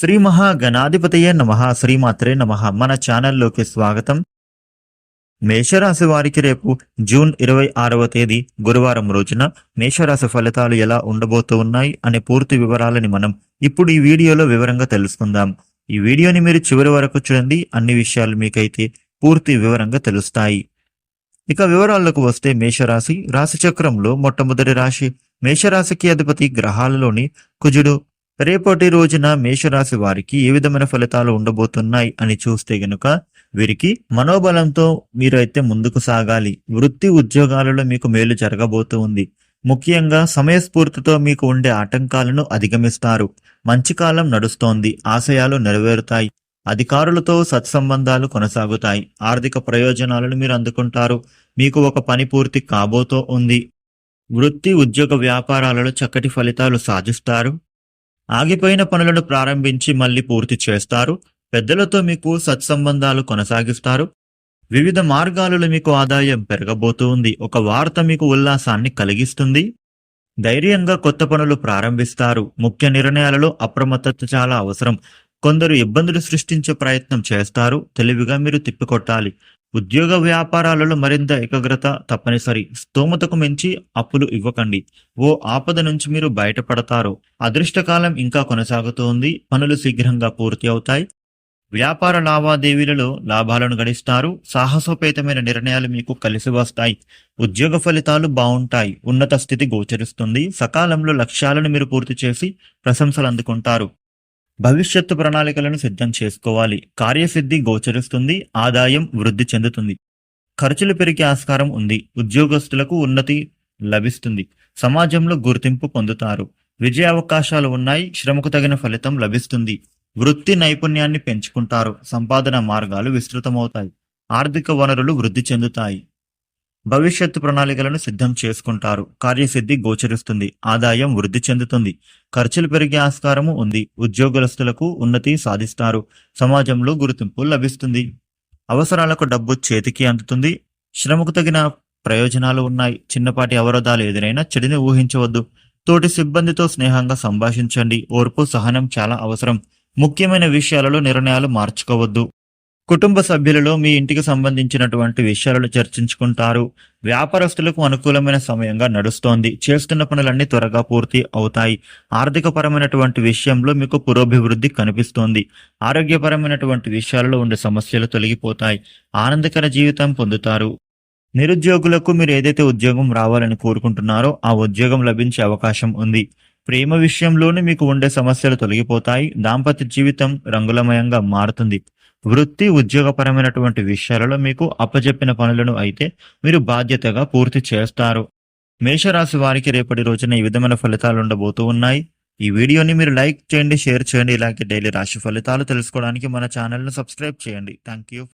శ్రీ మహాగణాధిపతయ నమ శ్రీమాత్రే నమ. మన ఛానల్లోకి స్వాగతం. మేషరాశి వారికి రేపు జూన్ ఇరవై ఆరవ తేదీ గురువారం రోజున మేషరాశి ఫలితాలు ఎలా ఉండబోతూ ఉన్నాయి అనే పూర్తి వివరాలని మనం ఇప్పుడు ఈ వీడియోలో వివరంగా తెలుసుకుందాం. ఈ వీడియోని మీరు చివరి వరకు చూడండి అన్ని విషయాలు మీకైతే పూర్తి వివరంగా తెలుస్తాయి. ఇక వివరాలకు వస్తే మేషరాశి రాశి చక్రంలో మొట్టమొదటి రాశి మేషరాశికి అధిపతి గ్రహాలలోని కుజుడు రేపటి రోజున మేషరాశి వారికి ఏ విధమైన ఫలితాలు ఉండబోతున్నాయి అని చూస్తే గనుక వీరికి మనోబలంతో మీరైతే ముందుకు సాగాలి. వృత్తి ఉద్యోగాలలో మీకు మేలు జరగబోతూ ఉంది. ముఖ్యంగా సమయస్ఫూర్తితో మీకు ఉండే ఆటంకాలను అధిగమిస్తారు. మంచి కాలం నడుస్తోంది. ఆశయాలు నెరవేరుతాయి. అధికారులతో సత్సంబంధాలు కొనసాగుతాయి. ఆర్థిక ప్రయోజనాలను మీరు అందుకుంటారు. మీకు ఒక పని పూర్తి కాబోతో ఉంది. వృత్తి ఉద్యోగ వ్యాపారాలలో చక్కటి ఫలితాలు సాధిస్తారు. ఆగిపోయిన పనులను ప్రారంభించి మళ్ళీ పూర్తి చేస్తారు. పెద్దలతో మీకు సత్సంబంధాలు కొనసాగిస్తారు. వివిధ మార్గాలలో మీకు ఆదాయం పెరగబోతూ ఉంది ఒక వార్త మీకు ఉల్లాసాన్ని కలిగిస్తుంది. ధైర్యంగా కొత్త పనులు ప్రారంభిస్తారు. ముఖ్య నిర్ణయాలలో అప్రమత్తత చాలా అవసరం. కొందరు ఇబ్బందులు సృష్టించే ప్రయత్నం చేస్తారు. తెలివిగా మీరు తిప్పికొట్టాలి. ఉద్యోగ వ్యాపారాలలో మరింత ఏకాగ్రత తప్పనిసరి. స్తోమతకు మించి అప్పులు ఇవ్వకండి. ఓ ఆపద నుంచి మీరు బయటపడతారు. అదృష్టకాలం ఇంకా కొనసాగుతోంది. పనులు శీఘ్రంగా పూర్తి అవుతాయి. వ్యాపార లావాదేవీలలో లాభాలను గడిస్తారు సాహసోపేతమైన నిర్ణయాలు మీకు కలిసి వస్తాయి. ఉద్యోగ ఫలితాలు బాగుంటాయి. ఉన్నత స్థితి గోచరిస్తుంది. సకాలంలో లక్ష్యాలను మీరు పూర్తి చేసి ప్రశంసలు అందుకుంటారు. భవిష్యత్తు ప్రణాళికలను సిద్ధం చేసుకోవాలి. కార్యసిద్ధి గోచరిస్తుంది ఆదాయం వృద్ధి చెందుతుంది. ఖర్చులు పెరిగే ఆస్కారం ఉంది. ఉద్యోగస్తులకు ఉన్నతి లభిస్తుంది. సమాజంలో గుర్తింపు పొందుతారు. విజయ అవకాశాలు ఉన్నాయి. శ్రమకు తగిన ఫలితం లభిస్తుంది. వృత్తి నైపుణ్యాన్ని పెంచుకుంటారు. సంపాదన మార్గాలు విస్తృతమవుతాయి. ఆర్థిక వనరులు వృద్ధి చెందుతాయి. భవిష్యత్తు ప్రణాళికలను సిద్ధం చేసుకుంటారు. కార్యసిద్ధి గోచరిస్తుంది. ఆదాయం వృద్ధి చెందుతుంది. ఖర్చులు పెరిగే ఆస్కారము ఉంది. ఉద్యోగస్తులకు ఉన్నతి సాధిస్తారు. సమాజంలో గుర్తింపు లభిస్తుంది. అవసరాలకు డబ్బు చేతికి అందుతుంది. శ్రమకు తగిన ప్రయోజనాలు ఉన్నాయి. చిన్నపాటి అవరోధాలు ఎదురైనా చెడుని ఊహించవద్దు. తోటి సిబ్బందితో స్నేహంగా సంభాషించండి. ఓర్పు సహనం చాలా అవసరం. ముఖ్యమైన విషయాలలో నిర్ణయాలు మార్చుకోవద్దు. కుటుంబ సభ్యులలో మీ ఇంటికి సంబంధించినటువంటి విషయాలను చర్చించుకుంటారు. వ్యాపారస్తులకు అనుకూలమైన సమయంగా నడుస్తోంది. చేస్తున్న పనులన్నీ త్వరగా పూర్తి అవుతాయి. ఆర్థికపరమైనటువంటి విషయంలో మీకు పురోభివృద్ధి కనిపిస్తోంది. ఆరోగ్యపరమైనటువంటి విషయాలలో ఉండే సమస్యలు తొలగిపోతాయి. ఆనందకర జీవితం పొందుతారు. నిరుద్యోగులకు మీరు ఏదైతే ఉద్యోగం రావాలని కోరుకుంటున్నారో ఆ ఉద్యోగం లభించే అవకాశం ఉంది. ప్రేమ విషయంలోనే మీకు ఉండే సమస్యలు తొలగిపోతాయి. దాంపత్య జీవితం రంగులమయంగా మారుతుంది. వృత్తి ఉద్యోగపరమైనటువంటి విషయాలలో మీకు అప్పజెప్పిన పనులను అయితే మీరు బాధ్యతగా పూర్తి చేస్తారు. మేషరాశి వారికి రేపటి రోజున ఈ విధమైన ఫలితాలు ఉండబోతూ ఉన్నాయి. ఈ వీడియోని మీరు లైక్ చేయండి షేర్ చేయండి ఇలాగే డైలీ రాశి ఫలితాలు తెలుసుకోవడానికి మన ఛానల్ను సబ్స్క్రైబ్ చేయండి. Thank you